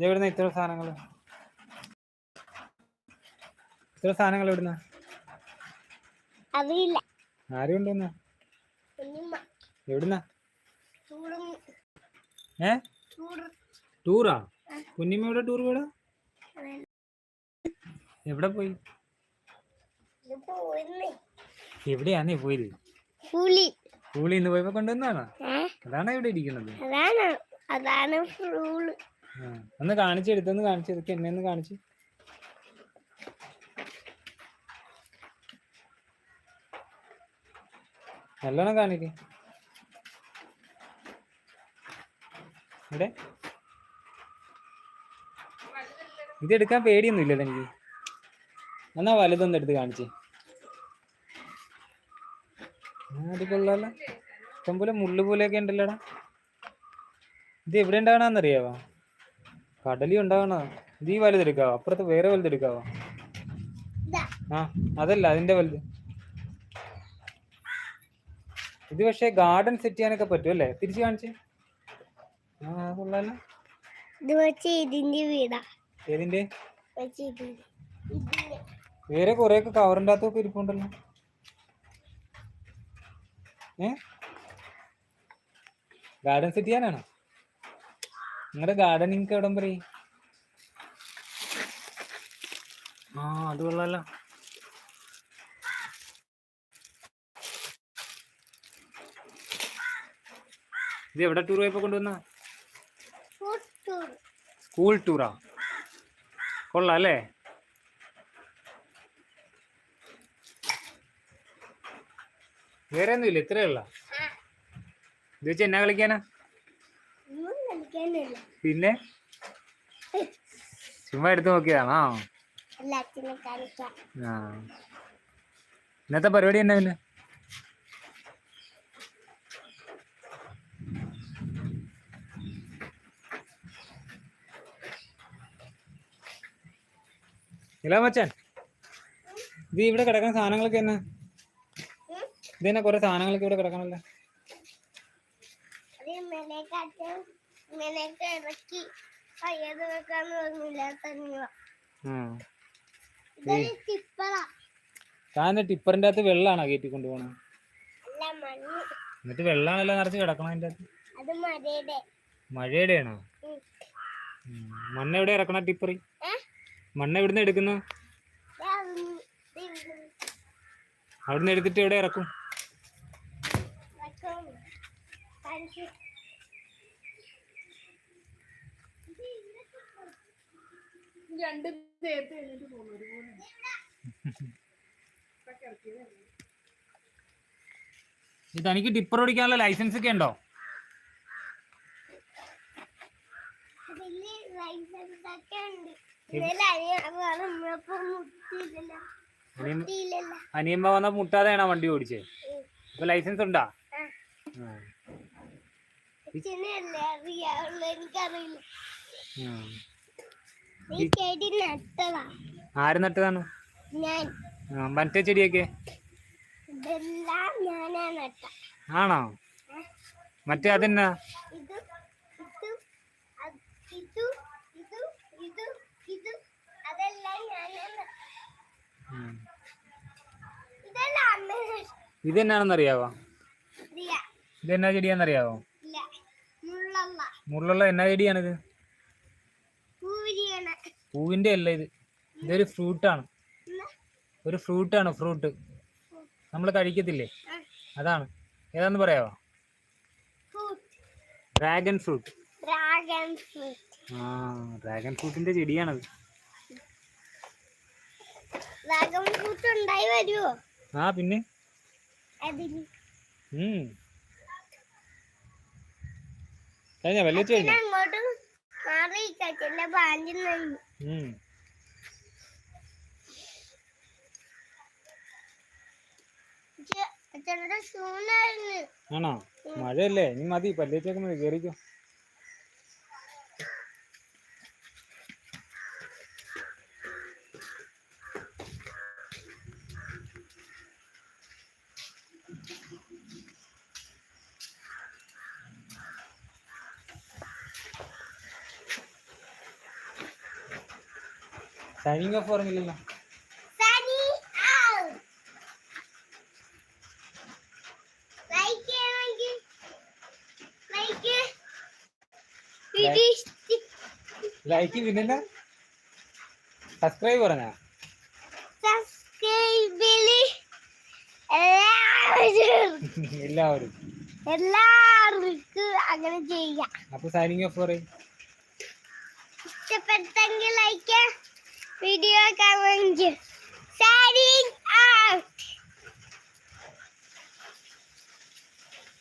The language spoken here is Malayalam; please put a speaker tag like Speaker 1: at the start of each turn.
Speaker 1: എവിടുന്ന ഇത്ര സാധനങ്ങൾ ഇത്ര സാധനങ്ങൾ എവിടുന്ന?
Speaker 2: അറിയില്ല.
Speaker 1: ആരും ഉണ്ടെന്ന് എവിടുന്ന? ഏ? ടൂറാ? കുഞ്ഞിമ്മ എവിടെ ടൂർ പോയടാ എവിടെ പോയി? എവിടെയാ നീ പോയത്?
Speaker 2: പുലി
Speaker 1: സ്കൂളിൽ നിന്ന് പോയപ്പോ കൊണ്ടുവന്നാണോ അതാണോ ഇവിടെ ഇരിക്കുന്നത്?
Speaker 2: അതാണ്. അതാണ്.
Speaker 1: ഒന്ന് കാണിച്ചു എടുത്തൊന്ന് കാണിച്ചു ഇതൊക്കെ എന്നെ ഒന്ന് കാണിച്ചു. നല്ലോണം കാണിക്കേ. ഇത് എടുക്കാൻ പേടിയൊന്നും ഇല്ലല്ലോ എനിക്ക്. എന്നാ വലുതൊന്നും എടുത്ത് കാണിച്ചേ. അത് കൊള്ളാലോ. ഇഷ്ടംപോലെ മുള്ളു പോലെയൊക്കെ ഉണ്ടല്ലോടാ. ഇത് എവിടെ ഉണ്ടാവണമെന്നറിയാവോ കടലി ഉണ്ടാവണ? നീ വലുതെടുക്കാവോ അപ്പുറത്ത് വേറെ വലുതെടുക്കാവോ ആ അതല്ല അതിന്റെ വലുത്. ഇത് പക്ഷേ ഗാർഡൻ സെറ്റ് ചെയ്യാനൊക്കെ പറ്റും അല്ലേ? തിരിച്ചു കാണിച്ച്. ആ കൊള്ളാലോ.
Speaker 2: ഇതിന്റെ വീടാ.
Speaker 1: ഏതിന്റെ? വേറെ കുറെയൊക്കെ കവറിന്റെ അകത്തൊക്കെ ഇരിപ്പുണ്ടല്ലോ. ഏ? ഗാർഡൻ സെറ്റ് ചെയ്യാനാണോ? നിങ്ങളുടെ ഗാർഡനിങ് എവിടം പറയും ആ അത് കൊള്ളാലോ. ഇത് എവിടെ ടൂർ പോയപ്പോ കൊണ്ടുവന്ന? സ്കൂൾ ടൂറാ കൊള്ളാം അല്ലേ വേറെ ഒന്നുമില്ല ഇത്രേ ഉള്ള? ഇത് വെച്ച് എന്നാ കളിക്കാനാ? പിന്നെ? ചുമ്മാ എടുത്തു നോക്കിയതാണോ? ആ. ഇന്നത്തെ പരിപാടി എന്നാ പിന്നെ? ഇല്ല മച്ചാൻ ഇത് ഇവിടെ കിടക്കുന്ന സാധനങ്ങളൊക്കെ എന്നാ. ഇത് തന്നെ കുറെ സാധനങ്ങളൊക്കെ ഇവിടെ കിടക്കണല്ലോ?
Speaker 2: ഇങ്ങനെയൊക്കെ ഇറക്കി പയ്യത് വെക്കാന്ന് പറഞ്ഞില്ല തന്നെ
Speaker 1: ആ.
Speaker 2: ഇതൊരു ടിപ്പറാ.
Speaker 1: താൻ ടിപ്പറിന്റെ അകത്ത് വെള്ളമാണോ കയറ്റി കൊണ്ടുപോകണം
Speaker 2: അല്ല മണ്ണ്
Speaker 1: എന്നിട്ട് വെള്ളമാണല്ലോ നിറച്ച് കിടക്കണം അതിന്റെ അകത്ത്?
Speaker 2: അത് മഴയുടെ.
Speaker 1: ആണോ
Speaker 2: ഉം.
Speaker 1: ഉം. മണ്ണ് എവിടെ ഇറക്കണ ടിപ്പറി? മണ്ണ് എവിടുന്ന് എടുക്കുന്നു? അവിടുന്ന് എടുത്തിട്ട് എവിടെ ഇറക്കും
Speaker 2: വെക്കാം. കാണിച്ച്.
Speaker 1: ഇത് തനിക്ക് ടിപ്പർ ഓടിക്കാനുള്ള ലൈസൻസ് ഒക്കെ ഉണ്ടോ
Speaker 2: അതിൽ ലൈസൻസ് ഒക്കെ ഉണ്ട് ഇന്നലെ അനിയൻ പറഞ്ഞപ്പോ മുട്ടിയില്ലല്ലോ
Speaker 1: അനിയൻ അനിയമ്മ വന്ന മുട്ടാതെയാണോ വണ്ടി ഓടിച്ചേ. ഇപ്പൊ ലൈസൻസ് ഉണ്ടാ?
Speaker 2: എനിക്കറിയില്ല.
Speaker 1: ആര് നട്ടതാണ്? മറ്റേ ചെടിയൊക്കെ? ആണോ? മറ്റേ അതെന്നാ? ഇതെന്നാണെന്നറിയാവോ? ഇതെന്നാ ചെടിയാണെന്നറിയാവോ? മുള്ളുള്ള എന്നാ ചെടിയാണിത്? പൂവിന്റെ അല്ല ഇത്. ഇതൊരു ഫ്രൂട്ടാണ് ഒരു ഫ്രൂട്ടാണ് ഫ്രൂട്ട് നമ്മൾ കഴിക്കത്തില്ലേ? അതാണ്. ഏതാന്ന് പറയാവോ? ഡ്രാഗൺ ഫ്രൂട്ട് ആ ഡ്രാഗൺ ഫ്രൂട്ടിന്റെ ചെടിയാണത്. ആ പിന്നെ? കഴിഞ്ഞ? വലിയ
Speaker 2: പിന്നെ
Speaker 1: കഴിഞ്ഞ?
Speaker 2: മാറി നിന്ന്.
Speaker 1: ആണോ? മഴയല്ലേ? ഇനി മതി. പല്ലേറ്റൊക്കെ മതി. കേറിക്കോ. സൈനിങ് ഓഫ് പറഞ്ഞില്ലല്ലോ
Speaker 2: ലൈക്ക് ചെയ്യണമെങ്കിൽ ലൈക്ക് വീഡിയോ ഇഷ്ടി
Speaker 1: ലൈക്ക് പിന്നെ സബ്സ്ക്രൈബ് പറഞ്ഞ?
Speaker 2: എല്ലാവരും. എല്ലാവർക്കും അങ്ങനെ ചെയ്യാം.
Speaker 1: അപ്പൊ സൈനിങ് ഓഫ് പറയും.
Speaker 2: ഇഷ്ടപ്പെട്ടെങ്കിൽ ലൈക്ക് video challenge setting